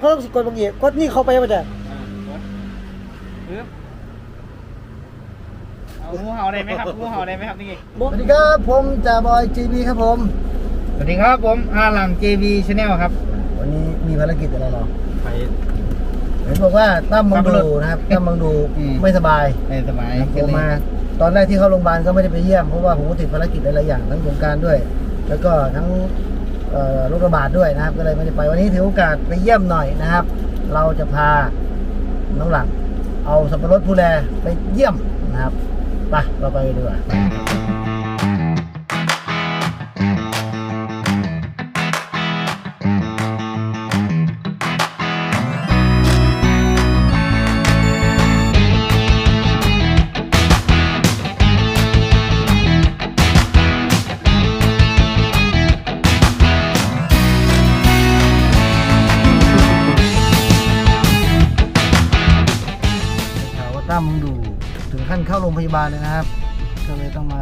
เขาต้องกดบางอย่างกดนี่เข้าไปมันจะปึ๊บเอางูเห่าได้ไหมครับงูเห่าได้ไหมครับนี่สวัสดีครับผมจ่าบอยจีบีครับผม สวัสดีครับผมอาหลัง JV Channel ครับ วันนี้มีภารกิจอะไรหรอไป เห็นบอกว่าตั้มมังดูนะครับตั้มมังดูอืม ไม่สบายในสมัยโทรมา ตอนแรกที่เข้าโรงพยาบาลก็ไม่ได้ไปเยี่ยมเพราะว่าผมก็ติดภารกิจหลายๆอย่างทั้งสงกรารด้วย แล้วก็ทั้งเอ่อ โรคระบาดด้วยนะครับ ก็เลยไม่ได้ไปวันนี้ถือโอกาสไปเยี่ยมหน่อยนะครับ เราจะพาน้องหลังเอาสับปะรดผู้แลไปเยี่ยมนะครับไปเราไปดีกว่า รงพยาบาลเลยนะครับ ก็เลยต้องมา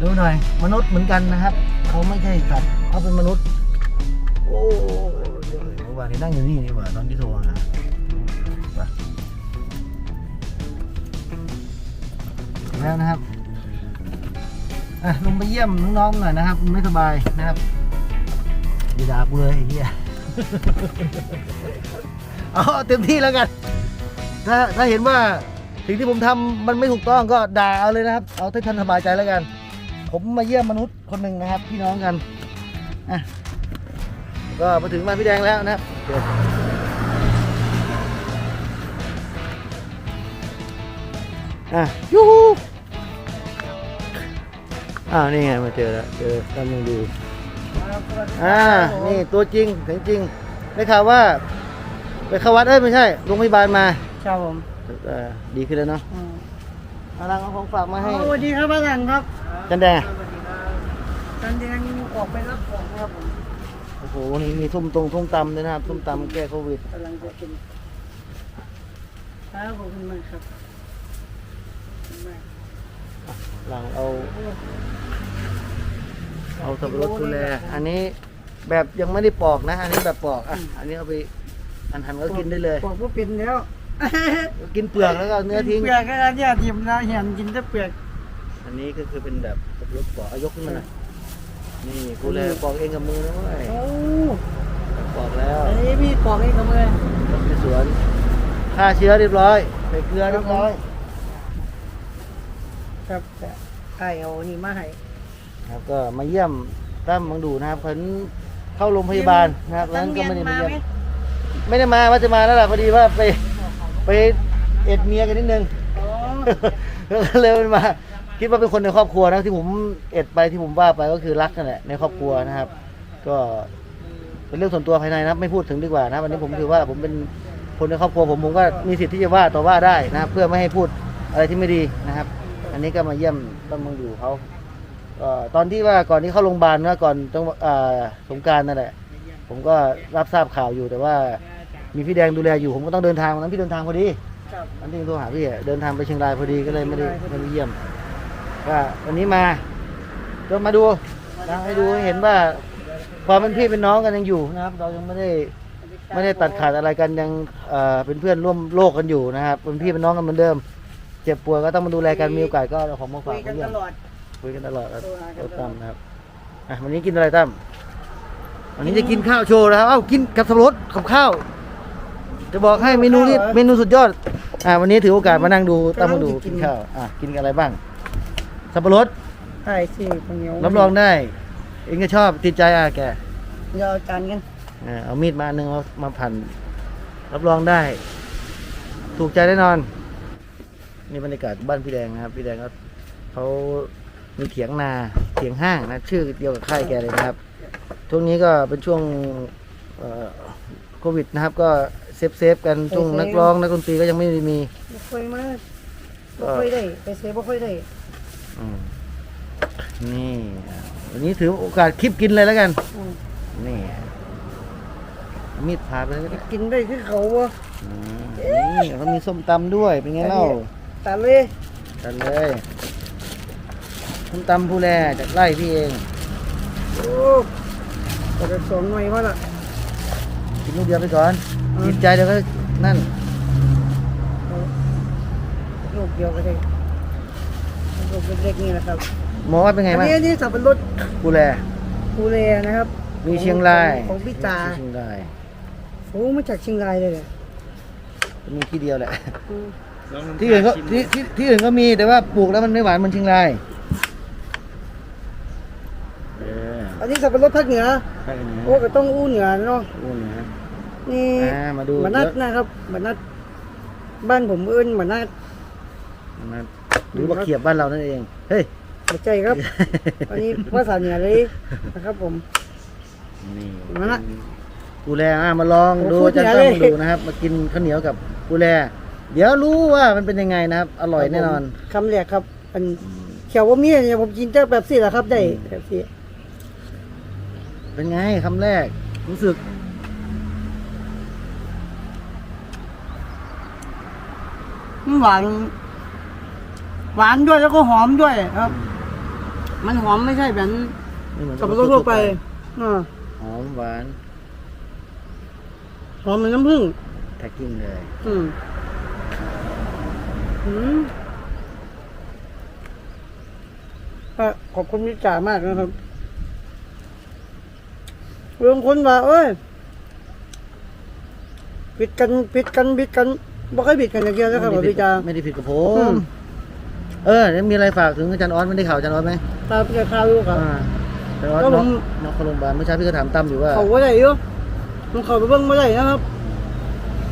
ดูหน่อย มนุษย์เหมือนกันนะครับเขาไม่ใช่สัตว์เขาเป็นมนุษย์ โอ้เดี๋ยวเมื่อวานนี้นั่งอยู่นี่นี่หว่าตอนที่โทรหาไปถึงแล้วนะครับอะลงไปเยี่ยมน้องๆหน่อยนะครับ ไม่สบายนะครับดีด่ากูเลยไอ้เหี้ยเอาเต็มที่แล้วกัน ถ้าถ้าเห็นว่า สิ่งที่ผมทำมันไม่ถูกต้องก็ด่าเอาเลยนะครับ เอาที่ท่านสบายใจแล้วกัน ผมมาเยี่ยมมนุษย์คนหนึ่งนะครับ พี่น้องกันอะก็มาถึงบ้านพี่แดงแล้วนะครับอะยูฮูอ้าวนี่ไงมาเจอแล้วเจอตามมึงดูอ่านี่ตัวจริงเสียงจริงได้ข่าวว่า ไปเข้าวัดเอ้ยไม่ใช่โรงพยาบาลมาครับผม ดีขึ้นแล้วเนาะเอาลังเอาของฝากมาให้ สวัสดีครับป้าหลังครับจันแดงอะจันแดงออกไปรับของครับผมโอ้โหวันนี้มีส้มตรงส้มตำด้วยนะครับส้มตำแก้โควิดกำลังจะกินครับขอบคุณมากครับขอบคุณมากหลังเอาเอาสับปะรดดูแลอันนี้แบบยังไม่ได้ปอกนะ อันนี้แบบปอกอะอันนี้เอาไปหั่นหั่นๆก็กินได้เลย บอกว่าเป็นแล้ว กินเปลือกแล้วก็เอาเนื้อทิ้ง เปลือกก็เนี่ยทิมนะเห็นกินแต่เปลือก อันนี้ก็คือเป็นแบบสับปะรดปอกเอายกขึ้นมาหน่อยนี่กูแลปอกเองกับมือนะเว้ยโอ้ปอกแล้วอันนี้พี่ปอกเองกับมือในสวนฆ่าเชื้อเรียบร้อยใส่เกลือเรียบร้อยครับไก่เอานี่มาให้ครับก็มาเยี่ยมตั้มมังดูนะครับเพิ่นเข้าโรงพยาบาลนะครับแล้วก็ไม่ได้มาเยี่ยมไม่ได้มาว่าจะมาแล้วล่ะพอดีว่าไป ไปเอ็ดเมียกันนิดนึงอ๋อก็เลยไม่มาคิดว่าเป็นคนในครอบครัวนะที่ผมเอ็ดไปที่ผมว่าไปก็คือรักนั่นแหละในครอบครัวนะครับ ก็เป็นเรื่องส่วนตัวภายในนะครับไม่พูดถึงดีกว่านะวันนี้ผมถือว่าผมเป็นคนในครอบครัวผมผมก็มีสิทธิ์ที่จะว่าต่อว่าได้นะครับ เพื่อไม่ให้พูดอะไรที่ไม่ดีนะครับ อันนี้ก็มาเยี่ยมตั้มมังดูเขาก็ตอนที่ว่าก่อนที่เข้าโรงพยาบาลนะก่อนต้องอ่าสงกรารนั่นแหละผมก็รับทราบข่าวอยู่แต่ว่า มีพี่แดงดูแลอยู่ผมก็ต้องเดินทางวันนั้นพี่เดินทางพอดีครับ อันนี้โทรหาพี่อะเดินทางไปเชียงรายพอดีก็เลยไม่ได้ไม่ได้เยี่ยมก็วันนี้มาก็มาดูนะให้ดูให้เห็นว่าความเป็นพี่เป็นน้องกันยังอยู่นะครับ เรายังไม่ได้ไม่ได้ตัดขาดอะไรกันยังเอ่อเป็นเพื่อนร่วมโลกกันอยู่นะครับเป็นพี่เป็นน้องกันเหมือนเดิม เจ็บป่วยก็ต้องมาดูแลกันมีโอกาสก็เอาของมาคุฝากยกัมานเยี่ยตมลอด คุยกันตลอดครับโทรหากันโอ้ตลอด ตั้มนะครับอะวันนี้กินอะไรตั้มวันนี้จะกินข้าวโชว์นะครับเอ้ากินกับสับปะรดกับข้าว จะบอกให้เมนูนี้เมนูสุดยอด อ่า วันนี้ถือโอกาสมานั่งดูตั้มมาดูกินข้าว อะกินกันอะไรบ้าง สับปะรดใช่สิคนเหนียวรับรองได้ เองก็ชอบติดใจอะแกเดี๋ยวเอาจานกันอ่าเอามีดมาอันหนึงมามาผัน รับรองได้ ถูกใจแน่นอน นี่บรรยากาศบ้านพี่แดงนะครับ พี่แดงเขาเขามีเถียงนาเถียงห้างนะ ชื่อเดียวกับค่ายแกเลยนะครับช่วงนี้ก็เป็นช่วงเอ่อโควิดนะครับก็ เซฟเซฟๆกันช่วงนักร้องนักดนตรีก็ยังไม่ได้มี บ่ค่อยมาบ่ค่อยได้ไปเซฟบ่ค่อยได้ อืมนี่อะวันนี้ถือโอกาสคลิปกินเลยแล้วกัน อืม นี่เอามีดพาไปเลยก็ได้กินได้คือเขาบ่ อืมนี่เขามีส้มตำด้วย เป็นไงเล่าตัดเลยกันเลยส้มตำผู้แลจากไร่พี่เอง โอ้กระสองหน่วยว่าล่ะจนลูกเดียวไปก่อนอืม จิตใจเดี๋ยวก็นั่นลูกเดียวก็ได้ลูกเล็กๆนี่แหละครับ หมอว่าเป็นไงอันบ้างนี้อันนี่สับปะรดกูแล ภูเรนะครับมีเชียงรายของพี่ตาเชียงรายโอ้มาจากเชียงรายเลยเนี่ยมีที่เดียวแหละ อืมที่อื่นก็ที่ที่ที่อื่นก็มีแต่ว่าปลูกแล้วมันไม่หวานเหมือนเชียงรายเอออันนี้สับปะรดภาคเหนือไปกันนะโอ้ก็ต้องอู้เหนือเนาะอ้วนนะ นี่อ่ามาดูบันนัดนะครับบันนัดบ้านผมเอิ้นบันนัดมาหรือว่าเขียบบ้านเรานั่นเอง เฮ้ยหัวใจครับ อันนี้ภาษาเหนือเลยนะครับผม นี่มาละกูแลอะมาลองโอ้ดูพูดจะเหนือต้องเลยดูนะครับ มากินข้าวเหนียวกับกูแลเดี๋ยวรู้ว่ามันเป็นยังไงนะครับ อร่อยแน่นอนคำแรกครับอันเขียวว่ามีเนี่ยผมกินเจ้าแบบสี่แหละครับ ได้แบบสี่เป็นไงคำแรกรู้สึก มันหวาน หวานด้วยแล้วก็หอมด้วยครับ มันหอมไม่ใช่แบบไม่เหมือนสับปะรดทั่วไปอ่าหอมหวานหอมเหมือนน้ำผึ้งแท็กกิ้งเลย อืมอืมอะขอบคุณมิจ่ามากนะครับเรื่องคนว่าเอ้ยปิดกันปิดกันปิดกัน บ่เคยปิดกันอย่างเดียวนะครับไม่ได้พี่จ่าไม่ได้ผิดกับผอืมมเออแล้วมีอะไรฝากถึงอาจารย์ออสไม่ได้ข่าวอาจารย์ออสไหมตาพี่จะข้าวลูกครับ อ่าอาจารย์ออสแล้วผมน้องน้องเข้าโรงพยาบาลเมื่อเช้าพี่ก็ถามตั้มอยู่ว่าเขาว่าได้อยู่มันเขาไปเบิ่งไม่ได้นะครับ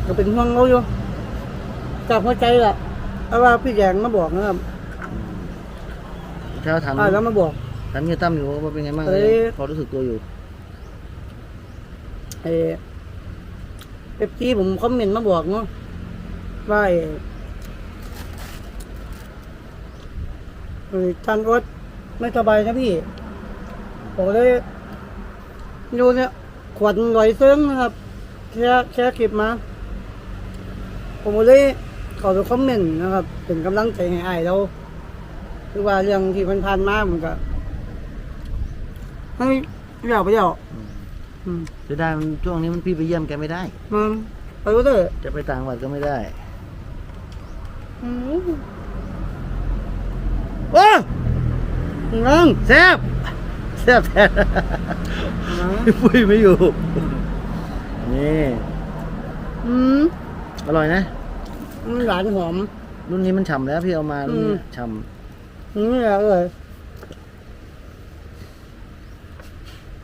ก็เป็นห่วงเขาอยู่จากหัวใจแหละเพราะว่าพี่แดงมาบอกนะครับเช้าถามอ่าแล้วมาบอก ถามเฮียตั้มอยู่ว่าเป็นไงบ้างเอ้ย พอรู้สึกตัวอยู่เอเอฟซีผมคอมเมนต์มาบอกเนาะ ว่าเอ่อเออท่านรถไม่สบายนะพี่ผมเลยดูเนี่ยขวัญลอยเซิงนะครับแชร์แชร์คลิปมา ผมก็เลยขอไปคอมเมนต์นะครับ เป็นกำลังใจให้อ้ายเราคือว่าเรื่องที่มันผ่านมามันก็ให้เรียกไปเดียวอืมจะได้มันช่วงนี้มันพี่ไปเยี่ยมแกไม่ได้ มันไปรู้เถอะจะไปต่างจังหวัดก็ไม่ได้ อืมว้านั่งแซ่บแซ่บแท้พี่ปุ้ยไม่อยู่ นี่อืมอร่อยนะมันหวานหอมรุ่นนี้มันฉ่ำแล้วพี่เอามารุ่นนี้อืมฉ่อืมอร่อยำ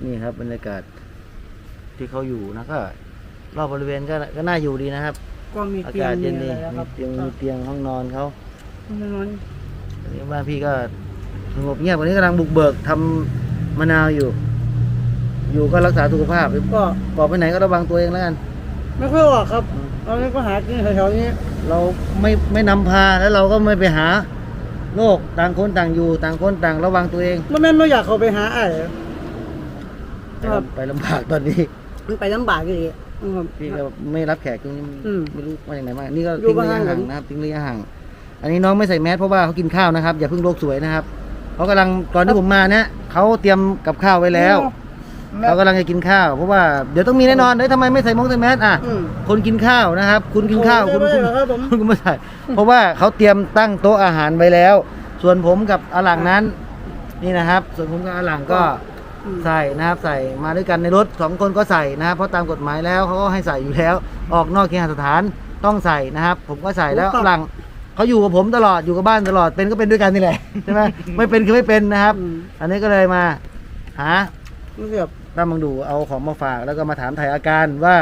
นี่ครับบรรยากาศที่เขาอยู่นะก็รอบบริเวณก็ก็น่าอยู่ดีนะครับ ก็มีอาเตียงกาศมีเย็นอะดีไรแล้วคมีรับเตียงมีเตียงห้องนอนเขานอนอันนี้บ้านพี่ก็สงบเงียบวันนี้กำลังบุกเบิกทำมะนาวอยู่ อยู่ก็รักษาสุขภาพก็ออกไปไหนก็ระวังตัวเองแล้วกัน ไม่ค่อยออกครับตอนนี้ก็หากินแถวๆนี้เราไม่ไม่นำพาแล้วเราก็ไม่ไปหาโรคต่างคนต่างอยู่ต่างคนต่างระวังตัวเองไม่แม่นไม่อยากเขาไปหาอ้ายครับ ไปลำบากตอนนี้ มันไปลำบากอยู่ดีครับ พี่ก็ไม่รับแขกตรงนี้อืมไม่รู้ว่าอย่างไรบ้างนี่ก็อยู่ทิ้งระยะบ้านห่างผม นะครับทิ้งระยะห่างอันนี้น้องไม่ใส่แมสเพราะว่าเขากินข้าวนะครับ อย่าเพิ่งโลกสวยนะครับเขากำลังก่อนที่ผมมาเนี่ยเขาเตรียมกับข้าวไว้แล้วเขากำลังจะกินข้าว เพราะว่าเดี๋ยวต้องมีแน่นอนเฮ้ยทำไมไม่ใส่มงใส่แมสอะ อืม คนกินข้าวนะครับ คุณกินข้าวโอ้คุณไม่คุณได้เหรอครับผม คุณก็ไม่ใส่เพราะว่าเขาเตรียมตั้งโต๊ะอาหารไว้แล้ว ส่วนผมกับอาหลังนั้น นี่นะครับ ส่วนผมกับอาหลังก็อืม ใส่นะครับใส่มาด้วยกันในรถสองคนก็ใส่นะครับเพราะตามกฎหมายแล้วเขาก็ให้ใส่อยู่แล้ว ออกนอกเคหสถานต้องใส่นะครับ ผมก็ใส่แล้วอาหลังเขาอยู่กับผมตลอดอยู่กับบ้านตลอดเป็นก็เป็นด้วยกันนี่แหละใช่ไหมไม่เป็นคือไม่เป็นนะครับอืมอันนี้ก็เลยมาหามันเสียบตั้มมังดูเอาของมาฝากแล้วก็มาถามถ่ายอาการว่า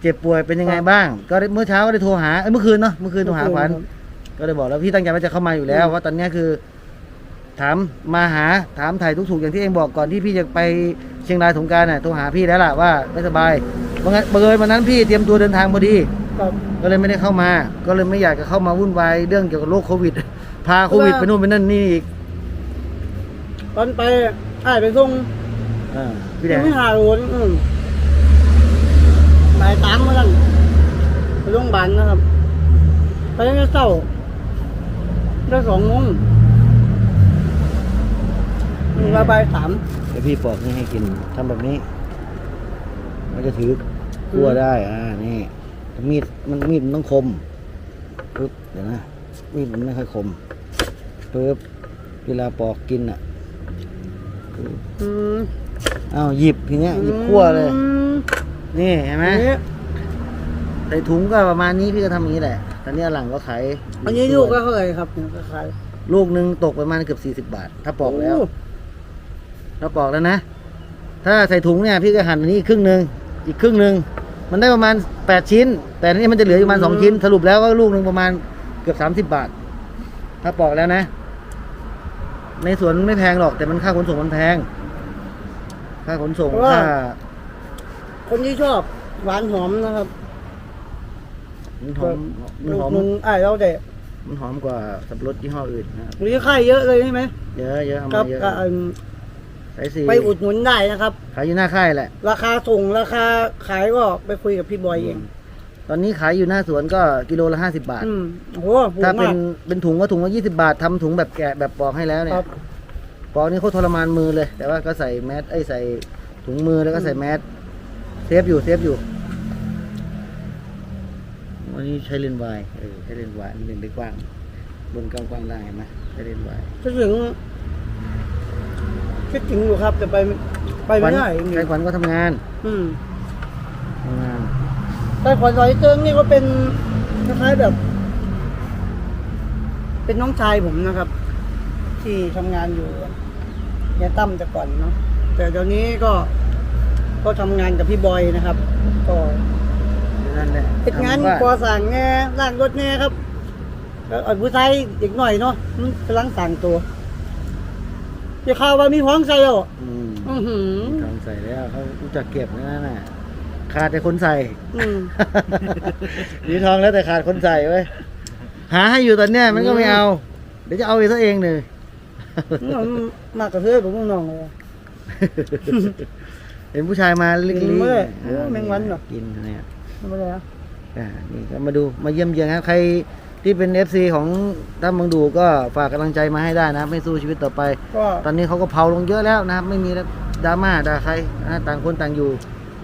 เจ็บป่วยเป็นยังไงบ้าง ก็ได้เมื่อเช้าก็ได้โทรหาเอ้ยเมื่อคืนเนาะเมื่อคืนโทรหาขวัญก็เลยบอกแล้วพี่ตั้งใจว่าจะเข้ามาอยู่แล้วว่าตอนเนี้ยคือ ถามมาหาถามถ่ายทุกถูกอย่างที่เองบอกก่อนที่พี่จะไปเชียงรายสงกรารน่ะโทรหาพี่แล้วล่ะว่าไม่สบายเพราะงั้นบังเอิญวันนั้นพี่เตรียมตัวเดินทางพอดี ครับก็เลยไม่ได้เข้ามา ก็เลยไม่อยากจะเข้ามาวุ่นวายเรื่องเกี่ยวกับโรคโควิด พาโควิดไปนู่นไปนั่นนี่อีกตอนไปอ้ายไปส่งอ่าพี่แดงไม่หาโอนอืมบ่ายสามเมื่อนั้นไปโรงพยาบาลนะครับ ไปตั้งแต่เช้าได้สองโมงอื มว่าบ่ายสามเดี๋ยวพี่ปอกนี่ให้กินทำแบบนี้ มันจะถือคั่วได้อ่านี่มีดมันมีดมันต้องคมปึ๊บเดี๋ยวนะมีดมันไม่ค่อยคมปึ๊บเวลาปอกกินอะปึ๊บอืมอ้าวหยิบทีเนี้ยหยิบคั่วเลยอืมนี่เห็นไหมอันนี้ใส่ถุงก็ประมาณนี้พี่ก็ทำอย่างนี้แหละตอนนี้หลังก็ขายอันนี้ลูกก็เท่าไหร่ครับเนี่ยก็ขายลูกหนึ่งตกประมาณเกือบสี่สิบาท ถ้าปอกแล้ว โถ้าปอกแล้วนะ ถ้าใส่ถุงเนี่ยพี่ก็หั่นอันนี้ครึ่งหนึ่งอีกครึ่งหนึ่งมันได้ประมาณแปดชิ้น แต่อันนี่มันจะเหลืออยู่ประมาณสองชิ้น สรุปแล้วก็ลูกหนึ่งประมาณเกือบสามสิบบาท ถ้าปอกแล้วนะ ในสวนไม่แพงหรอก แต่มันค่าขนส่งมันแพง ค่าขนส่งเพราะว่า ค่าคนที่ชอบหวานหอมนะครับมันหอมมันหอมมึงไอ้ายเราเด็มันหอมกว่าสับปะรดยี่ห้ออื่นนะครับมีค่ายเยอะเลยใช่ไหมเยอะเยอะเอาครัมาบเยอะก็เอิ่ม สายสีไปอุดหนุนได้นะครับ ขายอยู่หน้าค่ายแหละ ราคาส่งราคาขายก็ไปคุยกับพี่บอยเอง ตอนนี้ขายอยู่หน้าสวนก็กิโลละห้าสิบาท อืมโอ้โหถูกถ้าเป็มานก เป็นถุงก็ถุงละยี่สิบาททำถุงแบบแกะแบบปอกให้แล้วเนี่คยรับ ปอกนี่โคตรทรมานมือเลย แต่ว่าก็ใส่แมสไอ้ยใส่ถุงมือแล้วก็ใส่แมสเซฟอยู่เซฟอยู่วันนี้ใช้เลนส์วายเออใช้เลนส์วายมันเลนส์ได้กว้างบนกว้างกว้างๆได้เห็นไหมใช้เลนส์วายคิดถึง คิดถึงอยู่ครับ แต่ไปไปไม่ได้ใช้ขวัญก็ทำงานอืมทำงานแต่ขวัญร้อยเติ้งนี่ก็เป็นคล้ายๆแบบ เป็นน้องชายผมนะครับ ที่ทำงานอยู่ยายตั้มแต่ก่อนเนาะแต่เดี๋ยวนี้ก็ก็ทำงานกับพี่บอยนะครับ ก็นั่นแหละติดงานทำว่ก่อสร้างแง่ล่างรถแง่ครับแล้วอ่อนผู้ชายเด็กหน่อยเนาะมันกำลังสั่งตัว จะข่าวว่ามีห้องใส่แล้วอืมอือหือทำใส่แล้วเขารู้จักเก็บนั่นน่ะขาดแต่คนใส่ อืมมีทองแล้วแต่ขาดคนใส่ไว้ยหาให้อยู่ตอนเนี้ยมันก็ไม่เอา เดี๋ยวจะเอาไปซะเองเลย มันมากกระเทือผมน้องเลย เห็นผู้ชายมาเล็กกินๆเมื่อเออแมงวันเหรอ กินเนี่ยทำไมล่ะอ่านี่ก็มาดูมาเยี่ยมเยียนครับใคร ที่เป็น FC ของตั้มบังดูก็ฝากกำลังใจมาให้ได้นะไม่สู้ชีวิตต่อไป ก็ตอนนี้เขาก็เผาลงเยอะแล้วนะครับ ไม่มีแล้วดราม่าด่าใครนะต่างคนต่างอยู่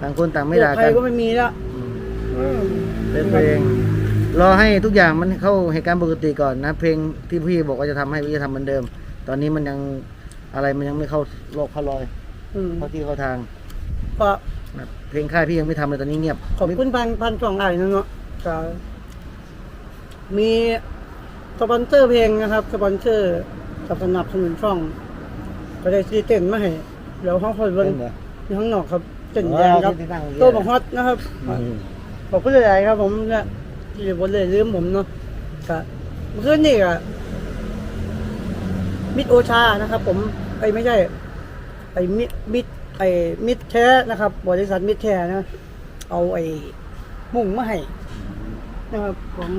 ต่างคนต่างไม่ด่าใครกันก็ไม่มีแล้วอืมอืมเป็นเพลงรอให้ทุกอย่างมันเข้าเหตุการณ์ปกติก่อนนะ เพลงที่พี่บอกว่าจะทำให้พี่จะทำเหมือนเดิม ตอนนี้มันยังอะไรมันยังไม่เข้าโลกเข้ารอยอืมเข้าที่เข้าทางก็นะเพลงค่ายพี่ยังไม่ทำเลยตอนนี้เงียบขอบคุณพันพันสองไอ้นะเนาะก็ มีสปอนเซอร์เพลงนะครับสปอนเซอร์สนับสนุนช่อง ก็ได้ซีเต้นมาให้เดี๋ยวห้องคอยเบิ่งเป็นเหรออยู่ข้างนอกครับเต้นแยงครับอ๋อที่นั่งเมื่อกี้โตัวบักฮอตนะครับอืมขอบคุณหลายๆครับ ผมเนี่ยที่บนเลยลืมผมเนาะก็เมื่อคืนนี่ก็มิดโอชานะครับ ผมไอ้ยไม่ใช่ไอ้มิดมิดไอ้มิดแท้นะครับ บริษัทมิดแท้นะ เอาไอ้มุ้งมาให้นะครับของ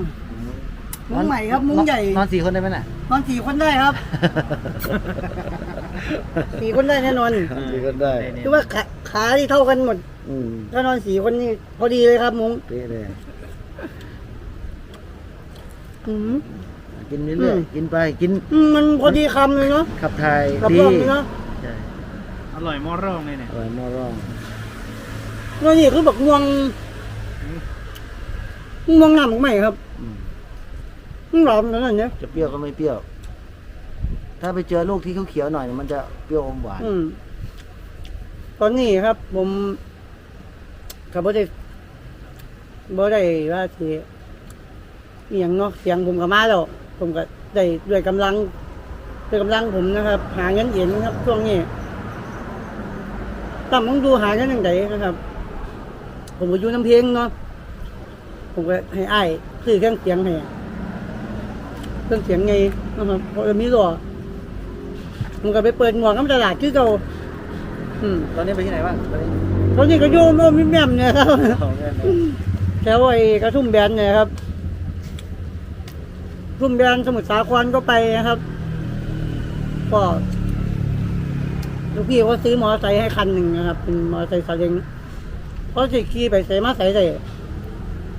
มุ้งใหม่ครับมุ้งใหญ่ นอนสี่คนได้ไหมน่ะ นอนสี่คนได้ครับ สี่คนได้แน่นอนนอนสี่คนได้คือว่าขาขาที่เท่ากันหมดอืมถ้านอนสี่คนนี่พอดีเลยครับ มุ้งเป๊ะเลยอืมกินเรื่อยอืมๆกินไปกินอืมมันพอดีคำเลยเนาะขับถ่ายกับดีรอบนี้เนาะใช่อร่อยมอร่องเลยเนี่ยอร่อยมอร่องแล้วนี่คือแบบงวงงวงหนำใหม่ครับอืมมัน หลอมนั่นเนี่ยจะเปรี้ยวก็ไม่เปรี้ยว ถ้าไปเจอลูกที่เขาเขียวๆหน่อยเนี่ยมันจะเปรี้ยวอมหวาน อืมตอนนี้ครับ ผมกับบ่ได้บ่ได้ว่าสิอหย่างเนาะเสียงผมก็มาแล้ว ผมก็ได้ด้วยกำลังด้วยกำลังผมนะครับ หาเงินเย็นครับช่วงนี้ตั้มต้องดูหาเงินยังไงนะครับ ผมก็อยู่น้ำเพียงเนาะผมก็ให้อ้ายซื้อเครื่องเสียงให้ เครื่องเสียงไงนะครับเพราะว่ามีหรอผมก็ไปเปิดหมวกน้ำตลาดคือเก่าอืมตอนนี้ไปที่ไหนบ้างตอนนี้ตอนนี้ก็โยมโอมแม่มเนี่ยครับเอาแน่นอนแถวไอ้กระทุ่มแบนเนี่ยครับทุ่มแบนสมุทรสาครก็ไปนะครับ ก็ลูกพี่เขาซื้อมอเตอร์ไซค์ให้คันหนึ่งนะครับ เป็นมอเตอร์ไซค์ซาเล้งเพราะสิขี่ไปใส่มาใส่ใส่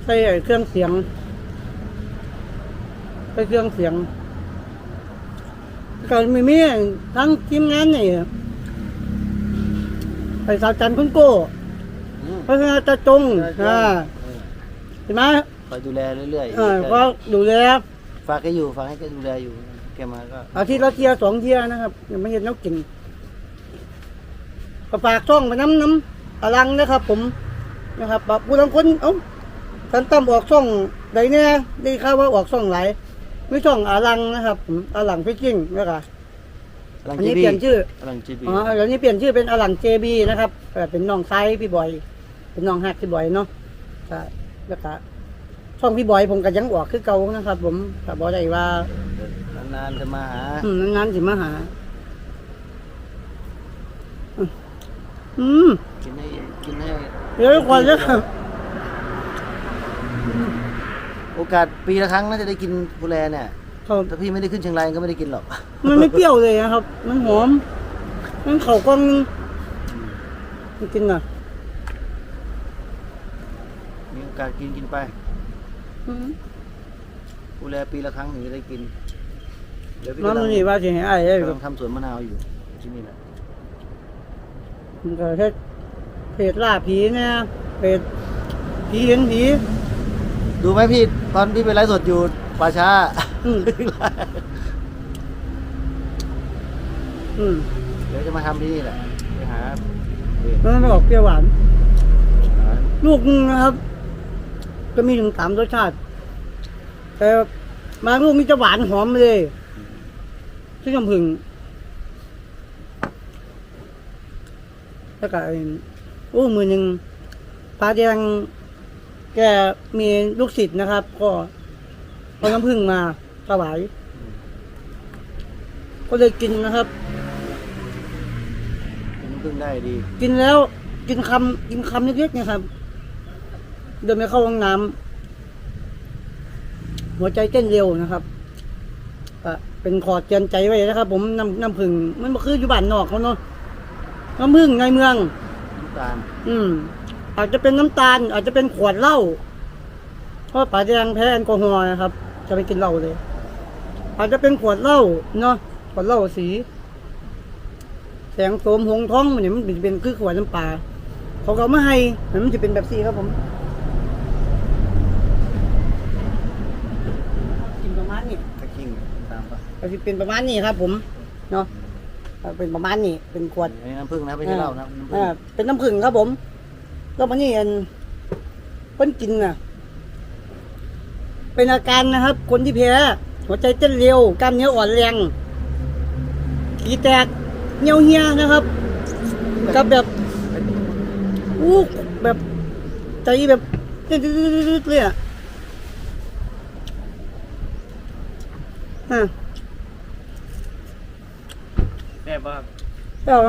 ใส่ไอ้เครื่องเสียง ใส่เครื่องเสียงก็มีมีทั้งทีมงานนี่ไปสาวจันทร์คุณโก้อืมพัฒนาจะจงอ่าเออเห็นไหมคอยดูแลเรื่อยเออก็ดูแลฝากแกอยู่ฝากให้แกดูแลอยู่ แกมาก็อาทิตย์ละเทียสองเทียนะครับยังไม่เห็นนกกินก็ฝากช่องไปน้ำน้ำอลังนะครับ ผมนะครับแบบผู้บางคนเอ้าฉันตั้มออกช่องใดเนี่ยได้ข่าวว่าออกช่องหลายไม่ช่องอลังนะครับผมอลังฟิชชิ่งนะครับหลังอันจีนี้บีเปลี่ยนชื่อ หลังจีบีอ๋อแล้วนี้เปลี่ยนชื่อเป็นอลังเจบีนะครับเอ่อเป็นน้องไซพี่บอย เป็นน้องฮักพี่บอยเนาะใช่แล้วก็ช่องพี่บอยผมก็ยังออกคือเก่านะครับ ผมแต่บอกได้ว่านานๆจะมาหาอืมนานๆสิมาหาอืมอืมกินให้กินให้เดี๋ยวก่อนเลยครับ โอกาสปีละครั้งน่าจะได้กินปูแลเนี่ยครับถ้าพี่ไม่ได้ขึ้นเชียงรายก็ไม่ได้กินหรอก มันไม่เปรี้ยวเลยนะครับ มันหอม มันเข่ากล้องมันกินอะมีโอกาสกินกินไปอืมปูแลปีละครั้งถึงจะได้กินเดี๋ยวพี่น้องกำลัมังนนี่ว่าสิให้อ้ายได้กำลังทำสวนมะนาวอยู่ที่นี่แหละมันก็แค่เพจล่าผีเนี่ยเพจผีเห็นผี ดูไหมพี่ตอนพี่ไปไลฟ์สดอยู่ป่าช้าอืมอืมเดี๋ยวจะมาทำที่นี่แหละไปหามันไม่ออกเปรี้ยวหวานหาลูกนึงนะครับ ก็มีถึงสามรสชาติ แต่บางลูกมีจะหวานหอมเลยที่กำผึ่งแล้วก็ไอ้โอ้มือหนึ่งปลาแดง แกมีลูกศิษย์นะครับ ก็เอาน้ำผึ้งมาถวายก็เลยกินนะครับกินน้ำผึ้งได้ดี กินแล้วกินคำกินคำเล็กๆเนะครับ เดินไปเข้าห้องน้ำหัวใจเต้นเร็วนะครับอะเป็นขอดเตือนใจไว้นะครับ ผมน้ำน้ำผึ้งมันบ่คืออยู่บ้านนอกเขาเนาะน้ำผึ้งในเมือง น้ำตาล อืม อาจจะเป็นน้ำตาล อาจจะเป็นขวดเหล้าเพราะป่าแดงแพ้แอลกอฮอล์นะครับ จะไปกินเหล้าเลย อาจจะเป็นขวดเหล้าเนาะขวดเหล้าสี แสงโสมหงท้องมันเนี่ยมันเป็นคือขวดน้ำปลาเขาก็เอามาให้มันจะเป็นแบบสีครับผมกินประมาณนี้ตะกิ้งตามปะก็จะเป็นประมาณนี้ครับ ผมเนาะเอาเป็นประมาณนี้เป็นขวดอันนี้น้ำผึ้งนะไม่ใช่เหล้านะน้ำผึ้งอ่าเป็นน้ำผึ้งครับผม แล้วมันนี่อันเพิ่นกินน่ะ เป็นอาการนะครับ คนที่แพ้หัวใจเต้นเร็วกล้ามเนื้ออ่อนแรงขีแตกเหี่ยวเหียนะครับ กับแบบอู้แบบใจแบบเต้นๆๆๆเลยอะอะแซ่บป่ะครับแล้ว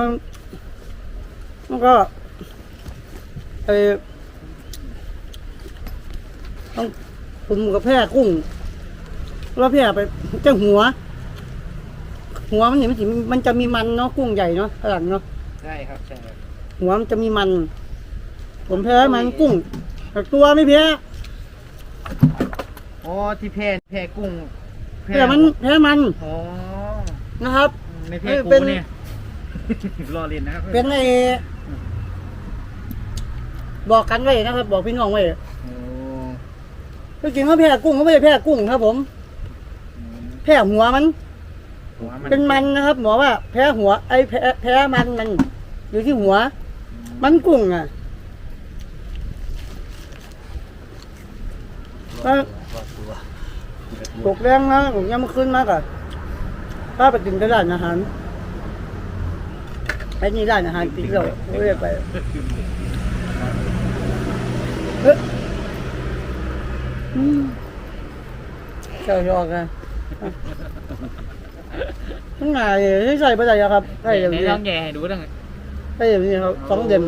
มันก็ ไอ้ต้องผมกับแพร่กุ้งแล้วแพร่ไปเจ้าหัว หัวมันเนี่ยมันสิมันจะมีมันเนาะกุ้งใหญ่เนาะข้างหลังเนาะใช่ครับใช่ครับหัวมันจะมีมัน ผมแพ้มันกุ้งแต่ตัวไม่แพ้อ๋อที่แพร่แพร่กุ้งแพ้มันแพ้มันอ๋อนะครับ ไม่แพร่เอ้ยกูเป็นเนี่ยรอเล่นนะครับเป็นไอ้ บอกกันไว้นะครับ บอกพี่น้องไว้โอ้จริงๆเขาแพ้กุ้งเขาไม่ได้แพ้กุ้งครับ ผม อืมแพ้หัวมัน หัวเป็นมันนะครับ หมอว่าแพ้หัวไอ้แพ้แพ้มันมันอยู่ที่หัว มันกุ้งอะรอดตัวตกแรงนะผมยังไม่ขึ้นมากอะถ้าไปกินที่ร้านอาหารไอ้นี่ร้านอาหารปิดแล้วไม่ได้ไป เฮ้ยอืมเจ้าชอบกันทั้งไงที่ใส่ไปไหนอะครับใส่อย่างไหนนี้ลองแย่ให้ดูตั้งใส่อย่างนี้ครับสองเด่ม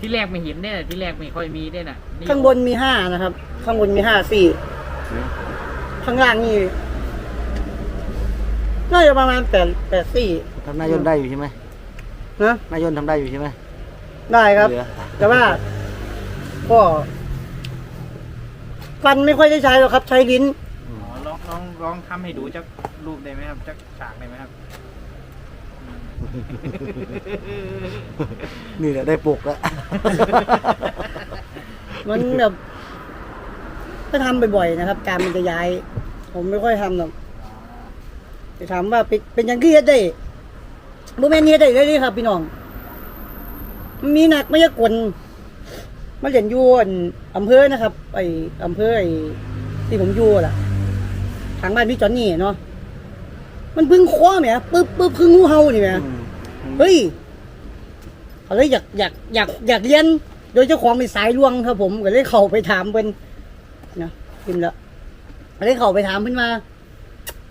ที่แรกไม่เห็นเนี่ยที่แรกไม่ค่อยมีเนี่ยน่ะนี่ข้างบนมีห้านะครับ ข้างบนมีห้าสี่ข้างล่างนี่น่าจะประมาณแปดแปดสี่ทำหน้ายนต์ได้อยู่ใช่ไหมนะหน้ายนต์ทำได้อยู่ใช่ไหมได้ครับ เหลือแต่ว่า ก็ฟันไม่ค่อยได้ใช้หรอกครับ ใช้ลิ้นอืมอ๋อลองลองลองทำให้ดูจักรูปได้ไหมครับจักฉากได้ไหมครับ นี่แหละได้ปลุกแล้วมันแบบถ้าทำบ่อยๆนะครับการมันจะย้าย ผมไม่ค่อยทำหรอกจะถามว่าเป็นเป็นอยังที่เฮ็ดได้โมเมนต์เฮ็ดได้เลยเด้ครับพี่น้องมันมีหนักไม่ยากล มาเรียนอยู่อั่นอำเภอนะครับ ไออำเภอไอที่ผมอยู่ล่ะ ทางบ้านพี่จอนนี่เนาะมันพึ่งคว้าแหมปึ๊บปึ๊บพึ่งงูเห่านี่แหมเฮ้ยเขาเลยอยากอยากอยากอยากเรียน โดยเจ้าของเป็นสายลวงครับ ผมก็เลยเข้าไปถามเพิ่นนะพิมพ์แล้วก็เลยเข้าไปถามเพิ่นมา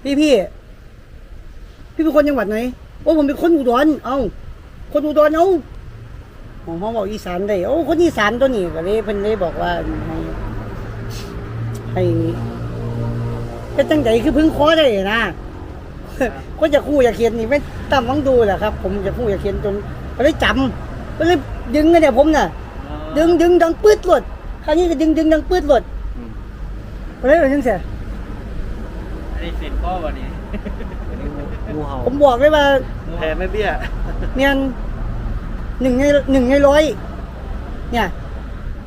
พี่พี่พี่เป็นคนจังหวัดไหนโอ้ผมเป็นคนอุดรเอ้าคนอุดรเอ้า ผมเขาบอกอีสานได้โอ้คนอีสานตัวนี้ก็เลยเพิ่นเลยบอกว่าให้ให้เป็นจังใจคือพึ่งคอได้นะคนจะคู่อยากเขียนนี่ไม่ตั้มวังดูแหละครับ ผมจะคู่อยากเขียนจนก็เลยจำก็เลยดึงไงเนี่ยผมน่ะ ดึงดึงดังปืดหลดคราวนี้ก็ดึงดึงดังปืดหลดอืมก็เลยเป็นจังเสียอันนี้เสร็จก็วันนี้งูเห่าผมบอกเลยว่าแพ้ไม่เบี้ยเมียน หนึ่งในหนึ่งในร้อยเนี่ย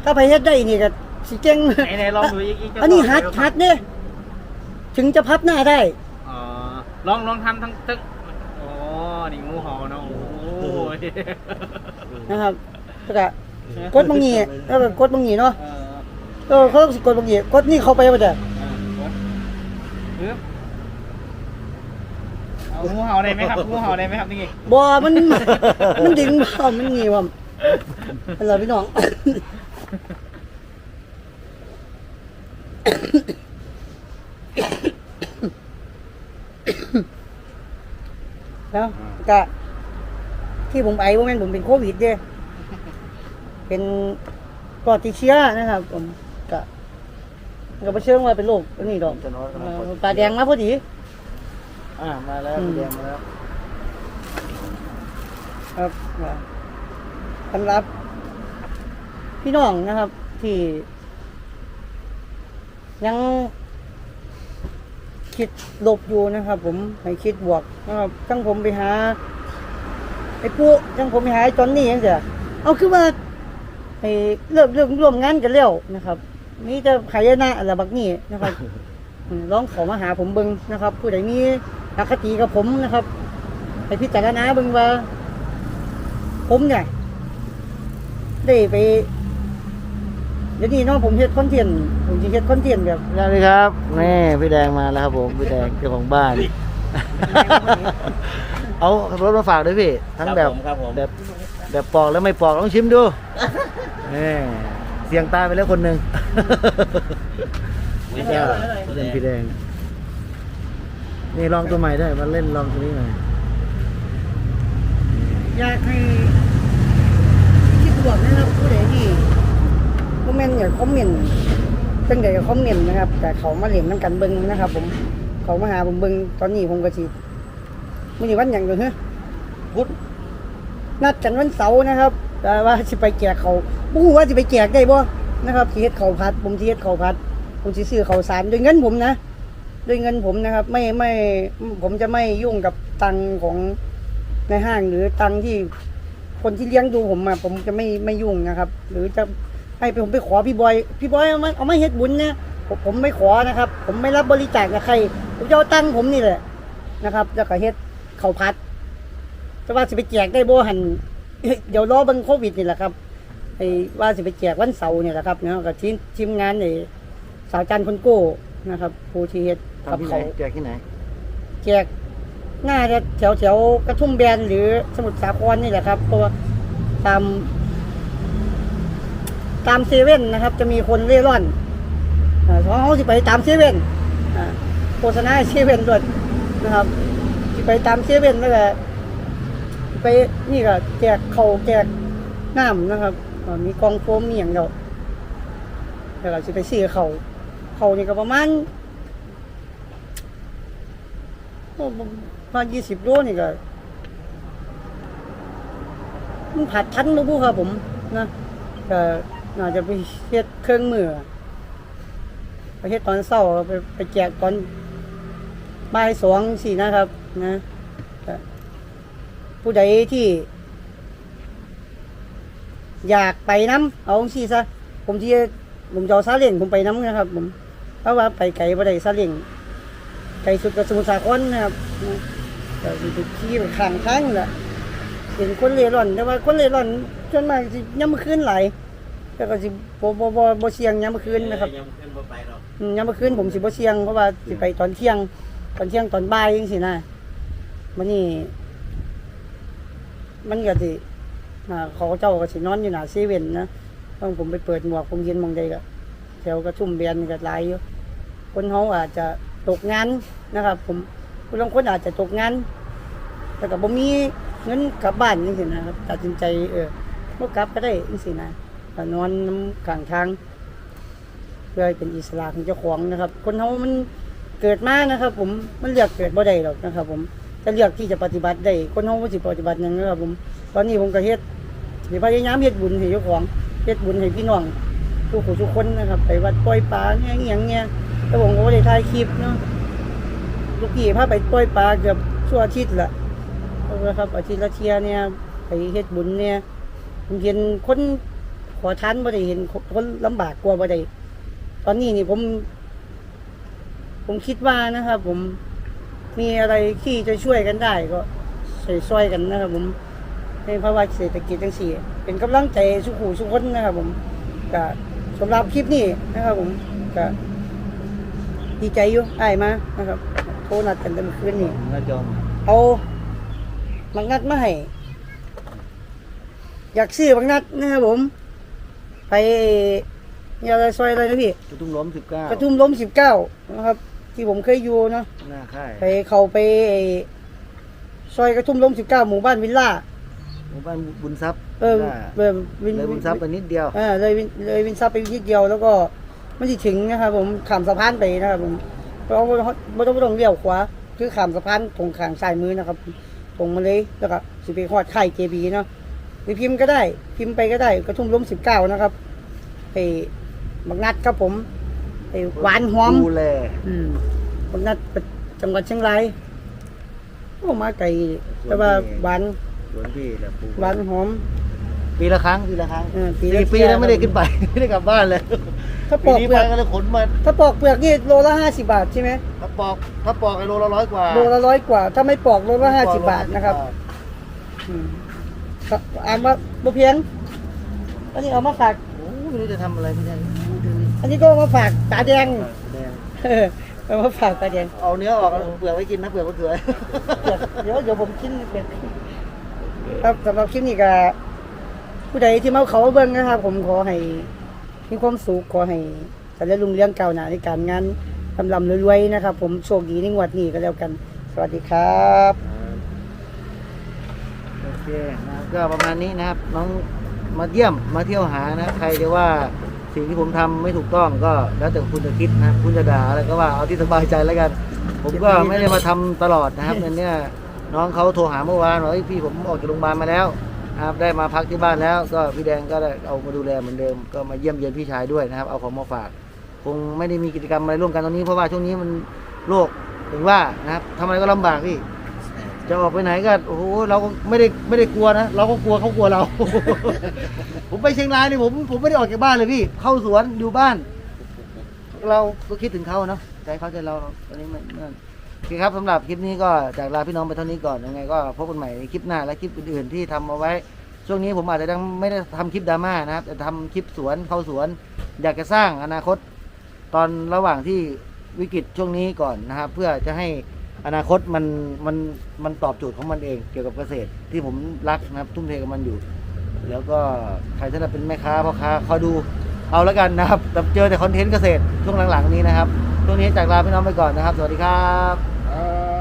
ถ้าไปเฮ็ดได้นี่ก็สิเก่งไหนๆลองดูอีกอีกอันนี้ฮัดฮัดเนี่ยถึงจะพับหน้าได้อ๋อลองลองทำทั้งทั้งอ๋อนี่งูเห่าเนาะโอ้ยนะครับแล้วก็กดบางงีแล้วก็กดบางงีเนาะเออเออเขาสิกดบางงีกดนี่เข้าไปว่าจะเออกดปึ๊บ เอางูเห่าได้ไหมครับงูเห่าได้ไหมครับนี่บอมัน มันดึงบ่ มันงีว่ะเป็นไรพี่น้อง แล้วก็ที่ผมไอว่าแม่นผมเป็นโควิดเด้เป็นปอดติดเชื้อนะครับผมก็ก็บ่เชื่อว่าเป็นโรคอันนี้ดอกจะน้อยเออตาแดงมาพอดี อ่ามาแล้วอืมแดงมาแล้ว ครับว่าสำหรับ พี่น้องนะครับ ที่ ยัง คิดลบอยู่นะครับ ผมให้คิดบวกนะครับทั้งผมไปหาไอ้ปุ๊ทั้งผมไปหาไอ้จอนนี่ยังเสียเอาคือว่าไอ้เริ่มเริ่มร่วมงานกันแล้วนะครับนี่จะขายหน้าอะไรบักนี่นะครับอืมลองเขอมาหาผมเบิงนะครับ ผู้ใดมี อคติกับผมนะครับไปพิจารณาเบิงว่า ผมเนี่ยได้ไปเดี๋ยวนี้เนาะผมเฮ็ดคอนเทนต์ผมจะเฮ็ดคอนเทนต์แบบสวัสดีครับนี่พี่แดงมาแล้วครับผมพี่แดงเจ้าของบ้าน เอารถมาฝากด้วยพี่ทั้งแบบ ครับผมแบบแบบปอกแล้วไม่ปอกลองชิมดูนี่เสียงตายไปแล้วคนหนึ่งไม่แก้วเล่นพี่แดง นี่ลองตัวใหม่ได้มาเล่นลองตัวนี้หน่อยอยากให้คิดบวกนะครับผู้ใดที่คอมเมนต์อย่าคอมเมนต์ตั้งแต่คอมเมนต์นะครับ แต่เขามาเล่นน้ำกันเบิงนะครับ ผมเขามาหาผมเบิงตอนนี้ผมก็สิมื้อนี้วันหยังอยู่ฮะพุทธนัดกันวันเสาร์นะครับ แต่ว่าสิไปแจกเขาบ่ฮู้ว่าสิไปแจกได้บ่นะครับสิเฮ็ดข้าวผัด ผมสิเฮ็ดข้าวผัด ผมสิซื้อข้าวสารด้วยเงินผมนะ ด้วยเงินผมนะครับ ไม่ไม่ผมจะไม่ยุ่งกับตังของในห้างหรือตังที่คนที่เลี้ยงดูผมมาผมจะไม่ไม่ยุ่งนะครับ หรือจะให้ผมไปขอพี่บอย พี่บอยเอามาเอามาเฮ็ดบุญนะผมผมไม่ขอนะครับ ผมไม่รับบริจาคกับใคร ผมจะเอาตังผมนี่แหละนะครับแล้วก็เฮ็ดเข้าวผัดแต่ว่าสิไปแจกได้บ่หันเดี๋ยวรอบังโควิดนี่แหละครับไอ้ว่าสิไปแจกวันเสาร์เนี่ยแหละครับเนาะกับทีมทีมงานไอ้สาวจันคนโก้นะครับผู้ที่เฮ็ด ทำที่ไหนเขาแจกที่ไหน แจกหน้าจะแถวแถวกระทุ่มแบนหรือสมุทรสาครนี่แหละครับเพราะว่าตาม ตามเซเว่นนะครับ จะมีคนเร่ร่อนอ่าเพราะเขาสิไปตามเซเว่นอ่าโฆษณาให้เซเว่นด้วยนะครับสิไปตามเซเว่นแล้วก็ไปนี่ก็แจกเขาวแจกน้ำนะครับอ่ามีกองโฟมมีอย่างเดียวแล้วก็สิไปซื้อเขาวเขาวนี่ก็ประมาณโอ้ประ มาณยี่สิบโลนี่ก็มันผัดทันมาบูครับผม นะก็น่าจะไปเฮ็ดเครื่องมือไปเฮ็ดตอนเช้าไปไปแจกตอนบ่ายสองสี่นะครับ นะผู้ใดที่ อยากไปน้ำเอาสิซะผมที่ผมจะเอซาเล้งผมไปน้ำนะครับ ผมเพราะว่าไปไกลบ่ได้ซาเล้ง ไกลสุดก็สมุทรสาครนะครับก็สิไปขี่ไปข้างทางนั่นล่ะเห็นคนเร่ร่อน แต่ว่าคนเร่ร่อนส่วนมากสิยามมื้อคืนหลายแต่ก็สิบ่บ่บ่บ่เสี่ยงยามมื้อคืนนะครับยังขึ้นบ่ไปหรอกอืมยามมื้อคืนผมสิบ่เสี่ยงเพราะว่าสิไปตอนเที่ยง ตอนเที่ยงตอนบ่ายจังซี่นะมันนี่มันก็สิอ่าเขาเจ้าก็สินอนอยู่หน้าเซเว่นนะต้องผมไปเปิดหมวกผมเย็นหมองใดก็แถวกระทุ่มเบียนก็หลายอยู่คนเฮาอาจจะ ตกงานนะครับ ผมผู้ลางคนอาจจะตกงานแต่ก็บ่มีเงินกลับบ้านจังซี่นะครับตัดสินใจเออบ่กลับก็ได้จังซี่นะก็นอนน้ำข้างทาง เพื่อให้เป็นอิสระของเจ้าของนะครับ คนเฮามันเกิดมานะครับ ผมมันเลือกเกิดบ่ได้หรอกนะครับ ผมถ้าเลือกที่จะปฏิบัติได้ คนเฮาบ่สิปฏิบัติยังนะครับ ผม ตอนนี้ผมก็เฮ็ดสิพยายามเฮ็ดบุญให้เจ้าของเฮ็ดบุญให้พี่น้องทุกผู้ทุกคนนะครับ ไปวัดปล่อยปลาเนี่ยอหย่างเงี้ย แต่ผมก็บ่ได้ถ่ายคลิปเนาะลูกพี่พาไปปล่อยปลาเกือบชั่วอาทิตย์ละเอาละครับอาทิตย์ละเทียเนี่ยไปเฮ็ดบุญเนี่ยผมเห็นคนขอทานบ่ได้เห็นคนลำบากกว่าบ่ได้ตอนนี้นี่ผม ผมคิดว่านะครับ ผมมีอะไรที่จะช่วยกันได้ก็ใส่ช่วยกันนะครับ ผมในภาวะเศรษฐกิจจังสี่เป็นกำลังใจสุขูสุขคนนะครับ ผมก็สำหรับคลิปนี้นะครับ ผมก็ ดีใจอยู่อ้ายมานะครับโทรนัดกันแต่เมื่อคืนนี่หน้าจอมเอาบังนัดมาให้อยากซื้อบางนัดนะครับผม ไปยาอะไรซอยอะไรนะพี่กระทุ่มล้มสิบเก้ากระทุ่มล้มสิบเก้านะครับ ที่ผมเคยอยู่เนาะหน้าค่ายไปเขาไปไอ้ซอยกระทุ่มล้มสิบเก้าหมู่บ้านวิลล่าหมู่บ้านบุญทรัพย์เออหน้าเออวินเลยบุญทรัพย์ไปนิดเดียวเออเลยวินเลยวินทรัพย์ไปนิดเดียวแล้วก็ ไม่ได้ถึงนะครับผมข้ามสะพานไปนะครับผมเราไม่ต้องไม่ต้องเลี้ยวขวาคือข้ามสะพานตรงข้างซ้ายมือนะครับตรงมาเลยแล้วก็สิไปฮอดไข่เจบีเนาะหรือพิมพ์ก็ได้ พิมพ์ไปก็ได้กระทุ่มล้มสิบเก้านะครับไอ้บักนัดครับผมไอ้หวานหอมดูแลอืมบักนัดเป็นจังหวัดเชียงรายโอ้มาไกลแต่ว่าหวานสวนพี่แหละปลูกหวานหอมปีละครั้งปีละครั้งเออปีปีละปีเที่ยวแล้วไม่ได้ขึ้นไปไม่ได้กลับบ้านเลย ถ้าปปีอกนี้เปไปลือกก็เลยขนมาถ้าปอกเปลือกนี่โลละห้าสิบาทใช่ไหมถ้าปอกถ้าปอกไอโลละร้อยกว่าโลละร้อยกว่า ถ้าไม่ปอกโลละห้าสิบาทนะครับอืมก็อ่านว่าบ่เพียง อันนี้เอามาฝาก โอ้ไม่รู้จะทำอะไรไม่ได้อันนี้ก็เอามาฝากตาแดงแดงเออเอามาฝากตาแดง เอาเนื้อออกแล้วเปลือกไว้กินนะเปลือกมะเขือเดี๋ยวเดี๋ยวผมกินเป็นครับสำหรับคลิปนี้ก็ผู้ใดที่มาเขาเบิ่งนะครับ ผมขอให้ มีความสุขขอให้เจริญรุ่งเรืองก้าวหน้าในการงานลำลำรวยๆนะครับ ผมโชคดีในงวดนี้ก็แล้วกัน สวัสดีครับ โอเคนะครับก็ประมาณนี้นะครับ น้องมาเยี่ยมมาเที่ยวหานะใครจะว่าสิ่งที่ผมทำไม่ถูกต้องก็แล้วแต่คุณจะคิดนะคุณจะด่าอะไรก็ว่าเอาที่สบายใจแล้วกัน ผมก็ไม่ได้มาทำตลอดนะครับ ในเนี้ยน้องเขาโทรหาเมื่อวานว่าเฮ้ยพี่ผมออกจากโรงพยาบาลมาแล้ว นะครับได้มาพักที่บ้านแล้ว ก็พี่แดงก็ได้เอามาดูแลเหมือนเดิม ก็มาเยี่ยมเยียนพี่ชายด้วยนะครับ เอาของมาฝาก คงไม่ได้มีกิจกรรมอะไรร่วมกันตอนนี้เพราะว่าช่วงนี้มันโรคถึงว่านะครับทำอะไรก็ลำบากพี่ จะออกไปไหนก็โอ้โหเราก็ไม่ได้ไม่ได้กลัวนะเราก็กลัวเขากลัวเรา ผมไปเชียงรายนี่ผมผมไม่ได้ออกจากบ้านเลยพี่ เข้าสวนอยู่บ้าน เราก็คิดถึงเขาเนาะใจเขาใจเราตอนนี้มัน โอเคครับสำหรับคลิปนี้ก็จากลาพี่น้องไปเท่านี้ก่อนยังไงก็พบกันใหม่ในคลิปหน้าและคลิปอื่นๆที่ทำเอาไว้ ช่วงนี้ผมอาจจะยังไม่ได้ทำคลิปดราม่านะครับแต่ทำคลิปสวนเข้าสวน อยากจะสร้างอนาคต ตอนระหว่างที่วิกฤตช่วงนี้ก่อนนะครับ เพื่อจะให้อนาคตมันมันมันตอบโจทย์ของมันเอง เกี่ยวกับเกษตรที่ผมรักนะครับ ทุ่มเทกับมันอยู่ แล้วก็ใครที่จะเป็นแม่ค้าพ่อค้าคอยดูเอาแล้วกันนะครับแต่เจอแต่คอนเทนต์เกษตรช่วงหลังๆนี้นะครับช่วงนี้จากลาพี่น้องไปก่อนนะครับ สวัสดีครับ Uh,